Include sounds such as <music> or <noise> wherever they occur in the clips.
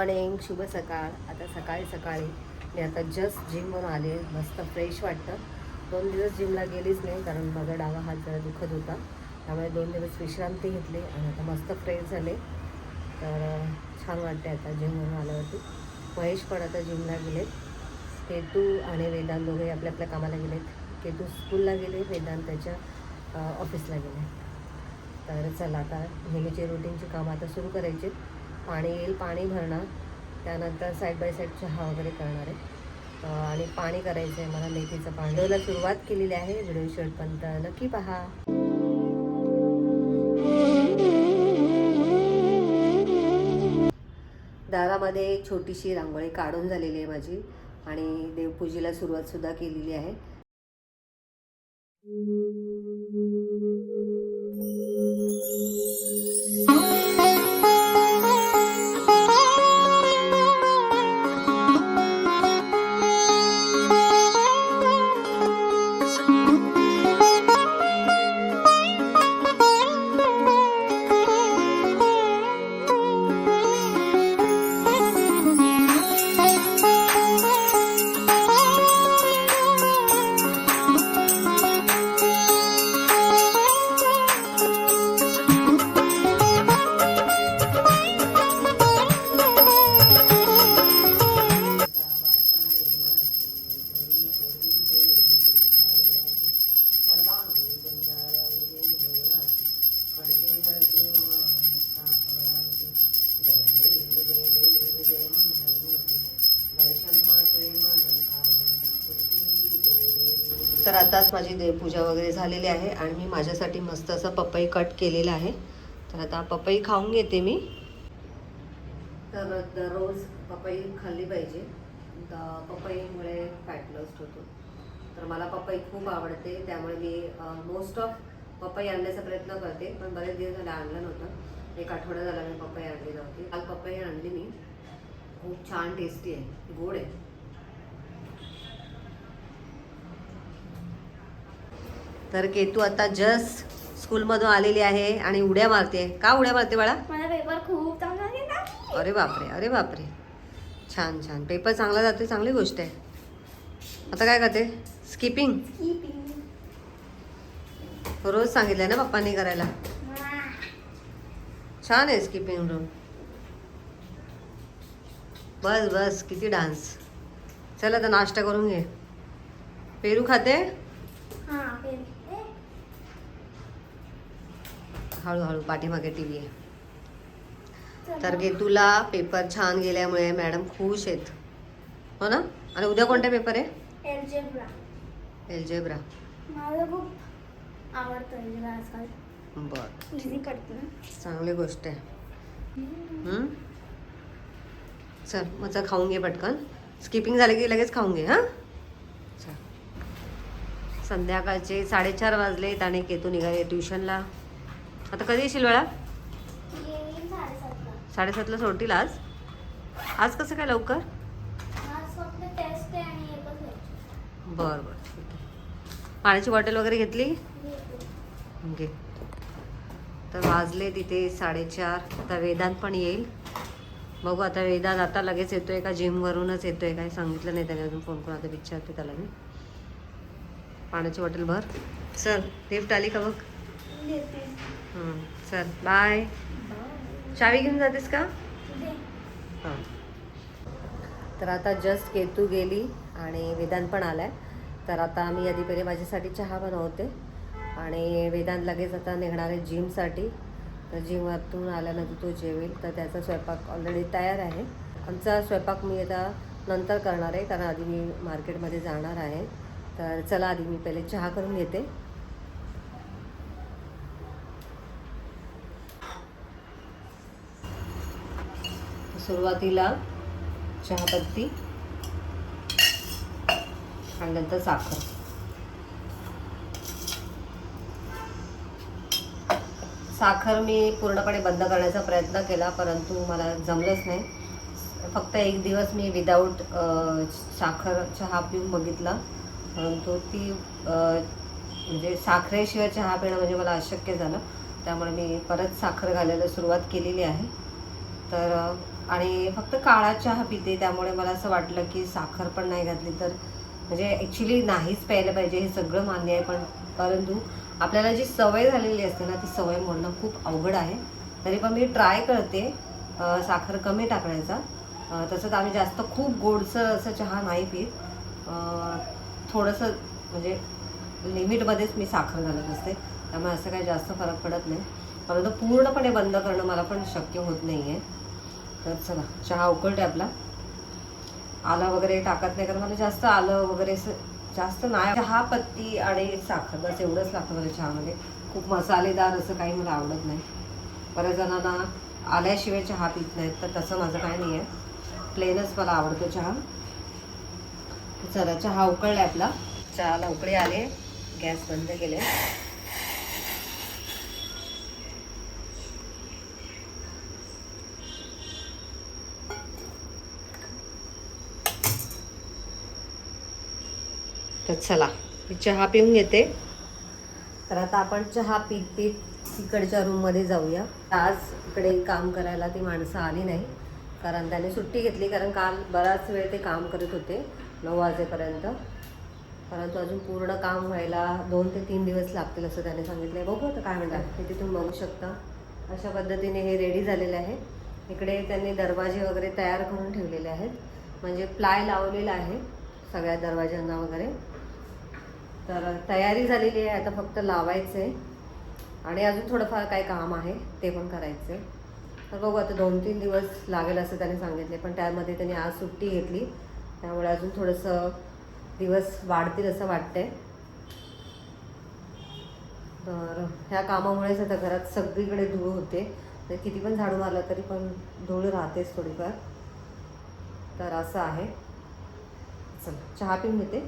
Morning शुभ सकाळ. आता सकाळी सकाळी मी आता जस्ट जिमवरून आले मस्त फ्रेश वाटतं. दोन दिवस जिमला गेलीच नाही कारण माझा डावा हात जरा दुखत होता. त्यामुळे दोन दिवस विश्रांती घेतली आणि आता मस्त फ्रेश झाले. तर छान वाटते आता जिमवरून आल्यावरती. महेश पण आता जिमला गेलेत. केतू आणि वेदांत दोघे आपल्या आपल्या कामाला गेलेत. केतू स्कूलला गेले वेदांत त्याच्या ऑफिसला गेले. तर चला आता नेहमीची रुटीनची कामं आता सुरू करायची. पाणी येईल पाणी भरणार. त्यानंतर साईड बाय साईड चहा वगैरे करणार आहे. आणि पाणी करायचं आहे मला मेथीचं पाणी. व्हिडिओला सुरुवात केलेली आहे. व्हिडिओ शेवटपर्यंत नक्की पहा. दारामध्ये छोटीशी रांगोळी काढून झालेली आहे माझी आणि देवपूजेला सुरुवात सुद्धा केलेली आहे. तर आताच माझी देवपूजा वगैरे झालेली आहे आणि मी माझ्यासाठी मस्त असं पपई कट केलेलं आहे. तर आता पपई खाऊन घेते मी. तर दररोज पपई खाल्ली पाहिजे. पपईमुळे फॅट लॉस्ट होतो. तर मला पपई खूप आवडते. त्यामुळे मी मोस्ट ऑफ पपई आणण्याचा प्रयत्न करते. पण बरेच दिवस झाले आणलं नव्हतं. एक आठवडा झाला मी पपई आणली नव्हती. काल पपई आणली मी. खूप छान टेस्टी आहे. गोड आहे. तर केतू आता जस्ट स्कूलमधून आलेली आहे आणि उड्या मारते. का उड्या मारते बाळा? माझा पेपर खूप चांगला गेला अरे बापरे अरे बापरे. छान छान. पेपर चांगला जाते चांगली गोष्ट आहे. आता काय करते? स्किपिंग रोज सांगितलंय ना पप्पांनी करायला. छान आहे स्किपिंग रोज बस बस किती डान्स चल आता नाश्ता करून घे. पेरू खाते? हा हळूहळू पाठीमागे टी व्ही आहे. तर गे तुला पेपर छान गेल्यामुळे मॅडम खुश आहेत. हो ना? आणि उद्या कोणता पेपर आहे? एल्जेब्रा एल्जेब्रा मला खूप आवडतं एल्जेब्रा आजकाल. बर. इझी पडतं ना. चांगली गोष्ट आहे? चल मग चल खाऊन घे पटकन. स्किपिंग झाले की लगेच खाऊन घे हां? संध्याकाळचे साडेचार वाजलेत आणि केतू निघाले ट्युशनला. आता कधी येशील वेळा साडेसातला. सोडतील आज? आज कसं काय लवकर? बरं बरं ठीक आहे. पाण्याची बॉटल वगैरे घेतली? घे. तर वाजले तिथे साडेचार. आता वेदांत पण येईल. बघू आता वेदांत आता लगेच येतोय का? जिमवरूनच येतोय काय? सांगितलं नाही त्याने अजून फोन करून आता विचारते त्याला मी पाण्याची बॉटल भर. चल लिफ्ट आली का बघ? चल बाय चावी घेऊन जातेस का? हां. तर आता जस्ट केतू गेली आणि वेदांत पण आलाय. तर आता मी आधी पहिले माझ्यासाठी चहा बनवते. आणि वेदांत लगेच आता निघणार आहे जिमसाठी. तर जिमातून आल्यानंतर तो जेवेल. तर त्याचा स्वयंपाक ऑलरेडी तयार आहे. आमचा स्वयंपाक मी आता नंतर करणार आहे कारण आधी मी मार्केटमध्ये जाणार आहे. तर चला आधी मी पहिले चहा करून घेते. सुरुवातीला चहापत्ती आणि नंतर साखर. साखर मी पूर्णपणे बंद करण्याचा प्रयत्न केला परंतु मला जमलंच नाही. फक्त एक दिवस मी विदाऊट साखर चहा पिऊन बघितला. परंतु ती म्हणजे साखरेशिवाय चहा पिणं म्हणजे मला अशक्य झालं. त्यामुळे मी परत साखर घालायला सुरुवात केलेली आहे. तर आणि फक्त काळा चहा पिते त्यामुळे मला असं वाटलं की साखर पण नाही घातली तर म्हणजे ॲक्च्युली नाहीच प्यायला पाहिजे हे सगळं मान्य आहे पण परंतु आपल्याला जी सवय झालेली असते ना ती सवय मोडणं खूप अवघड आहे. तरी पण मी ट्राय करते साखर कमी टाकण्याचा. तसंच आम्ही जास्त खूप गोडसर असं चहा नाही पित. थोडंसं म्हणजे लिमिटमध्येच मी साखर घालत असते. त्यामुळे असं काही जास्त फरक पडत नाही. परंतु पूर्णपणे बंद करणं मला पण शक्य होत नाही आहे तर चला चहा उकळते आपला. आलं वगैरे टाकत नाही कारण मला जास्त आलं वगैरे असं जास्त नाही. चहा पत्ती आणि साखर बस एवढंच लागतं मला चहामध्ये. खूप मसालेदार असं काही मला आवडत नाही. बऱ्याच जणांना आल्याशिवाय चहा पित नाहीत तर तसं माझं काय नाही आहे. प्लेनच मला आवडतो चहा. चला चहा उकळला आपला. चहाला उकळी आले. गॅस बंद केले. तर चला मी चहा पिऊन घेते. तर आता आपण चहा पीत पीत तिकडच्या रूममध्ये जाऊया. आज इकडे काम करायला ती माणसं आली नाही कारण त्याने सुट्टी घेतली कारण काल बराच वेळ ते काम करत होते नऊ वाजेपर्यंत. परंतु अजून पूर्ण काम व्हायला दोन ते तीन दिवस लागतील असं त्याने सांगितलं बघू आता काय म्हणतात हे तिथून बघू शकता. अशा पद्धतीने हे रेडी झालेले आहे. इकडे त्यांनी दरवाजे वगैरे तयार करून ठेवलेले आहेत. म्हणजे प्लाय लावलेला आहे सगळ्या दरवाज्यांना वगैरे. तर तयारी झालेली आहे. आता फक्त लावायचं आहे आणि अजून थोडंफार काय काम आहे ते पण करायचं आहे तर बघू आता दोन तीन दिवस लागेल असं त्याने सांगितले पण त्यामध्ये त्यांनी आज सुट्टी घेतली. त्यामुळे अजून थोडंसं दिवस वाढतील असं वाटतंय. तर ह्या कामामुळेच आता घरात सगळीकडे धूळ होते. तर किती पण झाडू मारलं तरी पण धूळ राहतेच थोडीफार. तर असं आहे. चल चहा पिऊन घेते.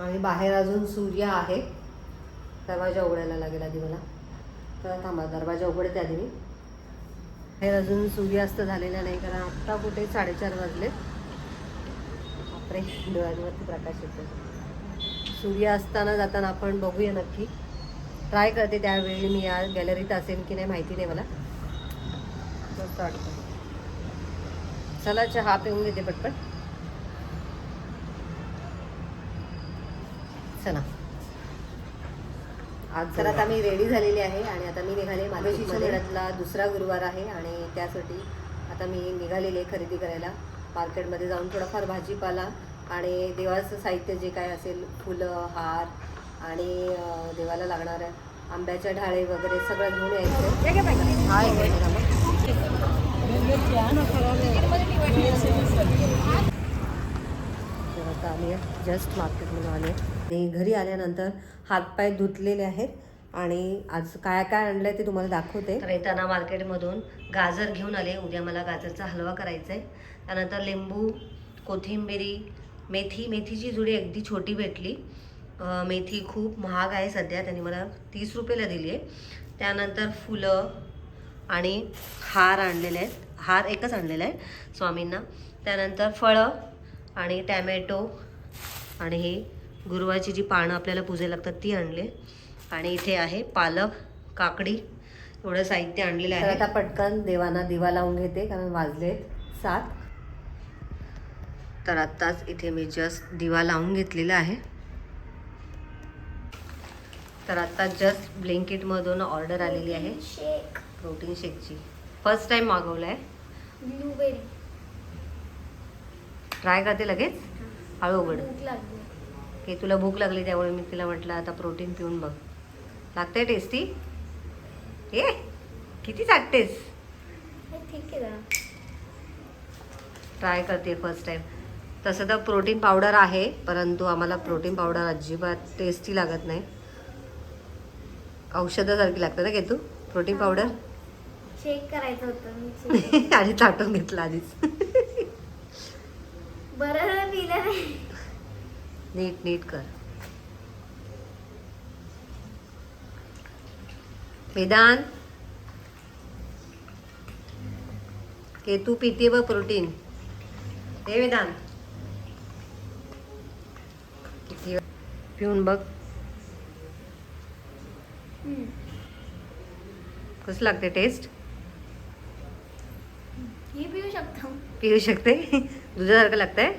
आणि बाहेर अजून सूर्य आहे. दरवाजा उघडायला लागेल आधी मला. तर थांबा दरवाजा उघडते आधी मी. बाहेर अजून सूर्यास्त झालेला नाही कारण आत्ता कुठे साडेचार वाजले. बापरे डोळ्यांवरती प्रकाश येतो सूर्य असताना जाताना आपण बघूया नक्की. ट्राय करते त्यावेळी मी या गॅलरीत असेल की नाही माहिती नाही मला. मस्त वाटतं चला चहा पिऊन घेते पटपट. चला आज तर आता मी रेडी झालेली आहे आणि आता मी निघाले माझ्या महिन्यातला दुसरा गुरुवार आहे आणि त्यासाठी आता मी निघालेली आहे खरेदी करायला. मार्केटमध्ये जाऊन थोडाफार भाजीपाला आणि देवाचं साहित्य जे काय असेल फुलं हार आणि देवाला लागणाऱ्या आंब्याच्या ढाळे वगैरे सगळं घेऊन यायचं हा एक आहे जस्ट मार्केटमधून आली आणि घरी आल्यानंतर हातपाय धुतलेले आहेत आणि आज काय काय आणलंय ते तुम्हाला दाखवते. तर येताना मार्केटमधून गाजर घेऊन आले. उद्या मला गाजरचा हलवा करायचा आहे त्यानंतर लिंबू कोथिंबिरी मेथी. मेथीची जुडी अगदी छोटी भेटली. मेथी खूप महाग आहे सध्या. त्यांनी मला तीस रुपयाला दिली आहे त्यानंतर फुलं आणि हार आणलेले आहेत. हार एकच आणलेला आहे स्वामींना. त्यानंतर फळं आणि टॅमॅटो आणि हे गुरुवाची जी पानं आपल्याला पूजे लागतात ती आणले. आणि इथे आहे पालक काकडी एवढं साहित्य आणलेलं आहे. आता पटकन देवांना दिवा लावून घेते कारण वाजले सात. तर आत्ताच इथे मी जस्ट दिवा लावून घेतलेला आहे. तर आत्ता जस्ट ब्लिंकिटमधून ऑर्डर आलेली आहे. शेक. प्रोटीन शेकची. फर्स्ट टाइम मागवलं आहे ब्लूबेरी. ट्राय करते लगेच? हळू उघड. की तुला भूक लागली त्यामुळे मी तिला म्हटलं आता प्रोटीन पिऊन बघ. लागतंय टेस्टी ए किती चाटतेस हे ठीक आहे ट्राय करते फर्स्ट टाइम तसं तर प्रोटीन पावडर आहे परंतु आम्हाला प्रोटीन पावडर अजिबात टेस्टी लागत नाही. औषधासारखी लागतं ना तू प्रोटीन पावडर शेक करायचं होतं. <laughs> आणि चाटून घेतलं आधीच. बरं नीट नीट कर वेदांत के तू पिते बघ प्रोटीन हे वेदांत किती पिऊन बघ. कसं लागते टेस्ट ही पिऊ शकतो पिऊ शकते दुधासारखं लागतंय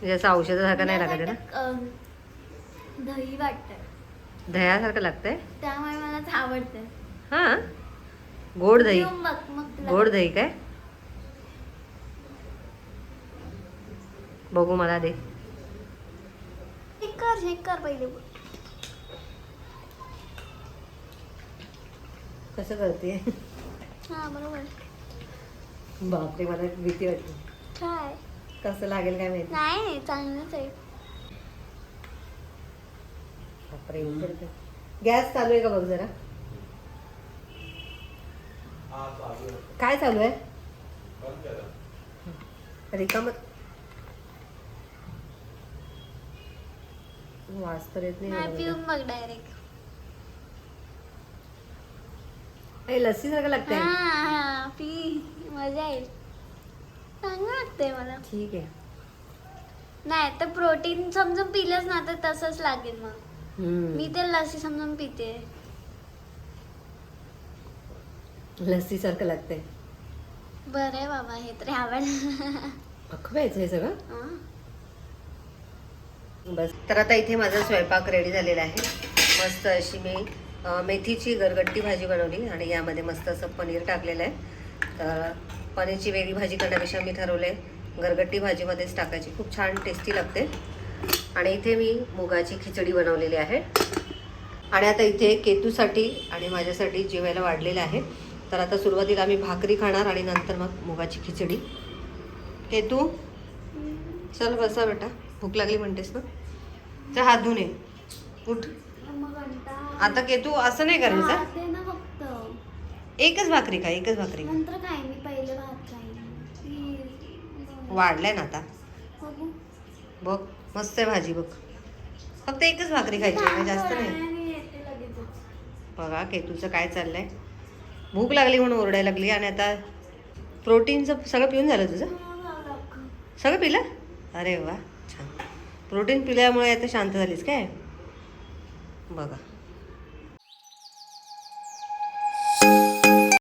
म्हणजे असं औषधासारखं नाही लागत आहे ना? दही वाटतं दह्यासारखं लागतंय? त्यामुळे मला ते आवडतं हां? गोड दही? पिऊन बघ मग तुला गोड दही काय? बघू मला दे. चेक कर चेक कर पहिले. कसं करते हा बरोबर. बापरे मला भीती वाटते काय? कसं लागेल काय माहिती? नाही चांगलंच आहे. बापरे गॅस चालू आहे का बघ जरा? काय चालू आहे? रिकामत वास तर येत नाही नाही मला पिऊन बघ डायरेक्ट बघा. ए, लस्सीसारखं लागतंय. हा पी मजा येईल. चांगलं वाटतंय मला. ठीक आहे. नाही तर प्रोटीन समजून पिलंच ना तर तसंच लागेल मग. हम्म. मी तर लसी समजून पिते. लस्सीसारखं लागतंय. बरं आहे बाबा हे तरी आवडलं. प्यायचं हे सगळं? हा. बस. तर आता इथे माझा स्वयंपाक रेडी झालेला आहे. मस्त अशी मी अ, मेथीची गरगट्टी भाजी बनवली आणि यामध्ये मस्त असं पनीर टाकलेलं आहे. तर पनीरची वेगळी भाजी करण्यापेक्षा मी ठरवलं गरगट्टी भाजीमध्येच टाकायची. खूप छान टेस्टी लागते. आणि इथे मी मुगाची खिचडी बनवलेली आहे. आणि आता इथे केतूसाठी आणि माझ्यासाठी जेवायला वाढलेलं आहे. तर आता सुरुवातीला आम्ही भाकरी खाणार आणि नंतर मग मुगाची खिचडी. केतू? चल बसा बेटा. भूक लागली म्हणतेस ना? तर हात ये. उठ. आता केतू असं नाही करायचं. एकच भाकरी खा एकच भाकरी खा. नंतर काय मी पहिले भात खाईन Please. वाढलाय ना आता. बघू. बघ मस्त आहे भाजी बघ. फक्त एकच भाकरी खायची आहे, जास्त नाही. बघा केतूचं काय चाललंय. भूक लागली म्हणून ओरडायला लागली आणि आता प्रोटीनचं सगळं पिऊन झालं तुझं? हा, दाखव. सगळं पिलं? अरे वा छान. प्रोटीन पिल्यामुळे आता शांत झालीस काय? बघा.